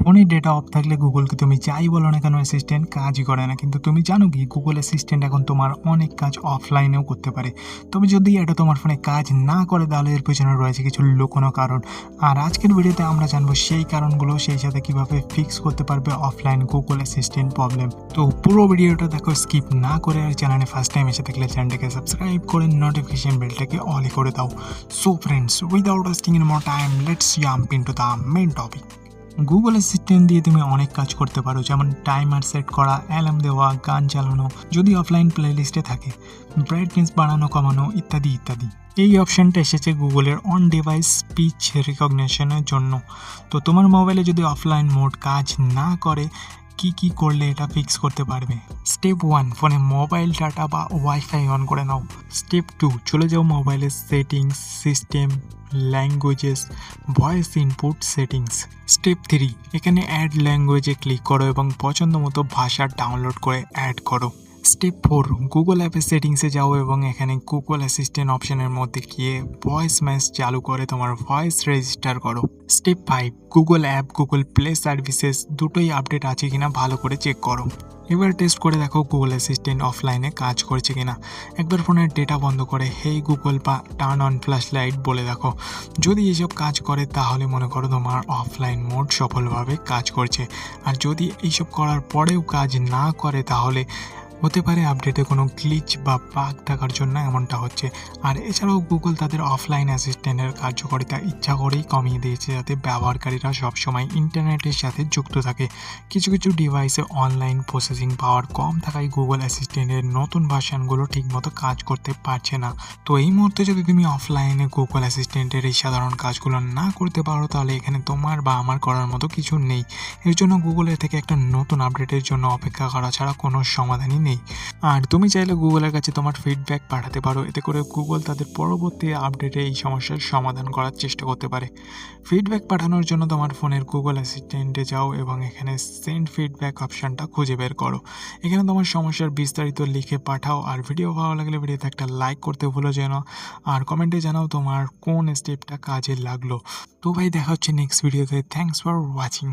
ফোনের data of থাকলে গুগলকে তুমি যাই বলো না কেন অ্যাসিস্ট্যান্ট কাজই করে না। কিন্তু তুমি জানো কি, গুগল অ্যাসিস্ট্যান্ট এখন তোমার অনেক কাজ অফলাইনেও করতে পারে। তবে যদি এটা তোমার ফোনে কাজ না করে, তাহলে এর পেছনে রয়েছে কিছু লুকোনো কারণ। আর আজকের ভিডিওতে আমরা জানব সেই কারণগুলো, সেই সাথে কীভাবে ফিক্স করতে পারবে অফলাইন গুগল অ্যাসিস্ট্যান্ট প্রবলেম তো পুরো ভিডিওটা দেখো স্কিপ না করে আর চ্যানেলে ফার্স্ট টাইম এসে থাকলে চ্যানেলটাকে সাবস্ক্রাইব করে নোটিফিকেশন বেলটাকে অলি করে দাও। So friends without wasting in more time let's jump into the main topic Google assistant দিয়ে তুমি অনেক কাজ করতে পারো, যেমন টাইমার সেট করা অ্যালার্ম দেওয়া, গান চালানো, যদি অফলাইন প্লেলিস্টে থাকে ব্রাইটনেস বাড়ানো, কমানো ইত্যাদি ইত্যাদি। এই অপশানটা এসেছে গুগলের অন ডিভাইস স্পিচ রিকগনিশনের জন্য। তো তোমার মোবাইলে যদি অফলাইন মোড কাজ না করে কি কি করলে এটা ফিক্স করতে পারবে? স্টেপ ওয়ান ফোনে মোবাইল ডাটা বা ওয়াইফাই অন করে নাও। স্টেপ টু চলে যাও মোবাইলের settings system languages voice input settings step three এখানে অ্যাড ল্যাঙ্গুয়েজে ক্লিক করো এবং পছন্দ মতো ভাষা ডাউনলোড করে অ্যাড করো। স্টেপ ফোর গুগল অ্যাপের সেটিংসে যাও এবং এখানে গুগল অ্যাসিস্ট্যান্ট অপশনের মধ্যে গিয়ে ভয়েস ম্যাচ চালু করে তোমার ভয়েস রেজিস্টার করো। Step five Google app Google Play services দুটোই আপডেট আছে কিনা ভালো করে চেক করো। এবার টেস্ট করে দেখো গুগল অ্যাসিস্ট্যান্ট অফলাইনে কাজ করছে কিনা। একবার ফোনের ডেটা বন্ধ করে হেই গুগল বা টার্ন অন ফ্ল্যাশ লাইট বলে দেখো। যদি এসব কাজ করে, তাহলে মনে করো তোমার অফলাইন মোড সফলভাবে কাজ করছে। আর যদি এইসব করার পরেও কাজ না করে, তাহলে হতে পারে আপডেটে কোনো গ্লিচ বা বাগ থাকার জন্য এমনটা হচ্ছে। আর এছাড়াও গুগল তাদের অফলাইন অ্যাসিস্ট্যান্টের কার্যকারিতা ইচ্ছা করেই কমিয়ে দিয়েছে যাতে ব্যবহারকারীরা সবসময় ইন্টারনেটের সাথে যুক্ত থাকে। কিছু কিছু ডিভাইসে অনলাইন প্রসেসিং পাওয়ার কম থাকায় গুগল অ্যাসিস্ট্যান্টের নতুন ভার্সানগুলো ঠিকমতো কাজ করতে পারছে না। তো এই মুহূর্তে যদি তুমি অফলাইনে গুগল অ্যাসিস্ট্যান্টের এই সাধারণ কাজগুলো না করতে পারো, তাহলে এখানে তোমার বা আমার করার মতো কিছু নেই। এর জন্য গুগলের থেকে একটা নতুন আপডেটের জন্য অপেক্ষা করা ছাড়া কোনো সমাধানই নেই। আর তুমি চাইলে গুগলের কাছে তোমার ফিডব্যাক পাঠাতে পারো। এতে করে গুগল তাদের পরবর্তী আপডেটে এই সমস্যার সমাধান করার চেষ্টা করতে পারে। ফিডব্যাক পাঠানোর জন্য তোমার ফোনের গুগল অ্যাসিস্ট্যান্টে যাও এবং এখানে সেন্ড ফিডব্যাক অপশানটা খুঁজে বের করো। এখানে তোমার সমস্যার বিস্তারিত লিখে পাঠাও। আর ভিডিও ভালো লাগলে ভিডিওতে একটা লাইক করতে ভুলো যেন। আর কমেন্টে জানাও তোমার কোন স্টেপটা কাজে লাগল। তো ভাই, দেখা হচ্ছে নেক্সট ভিডিওতে থ্যাংকস ফর ওয়াচিং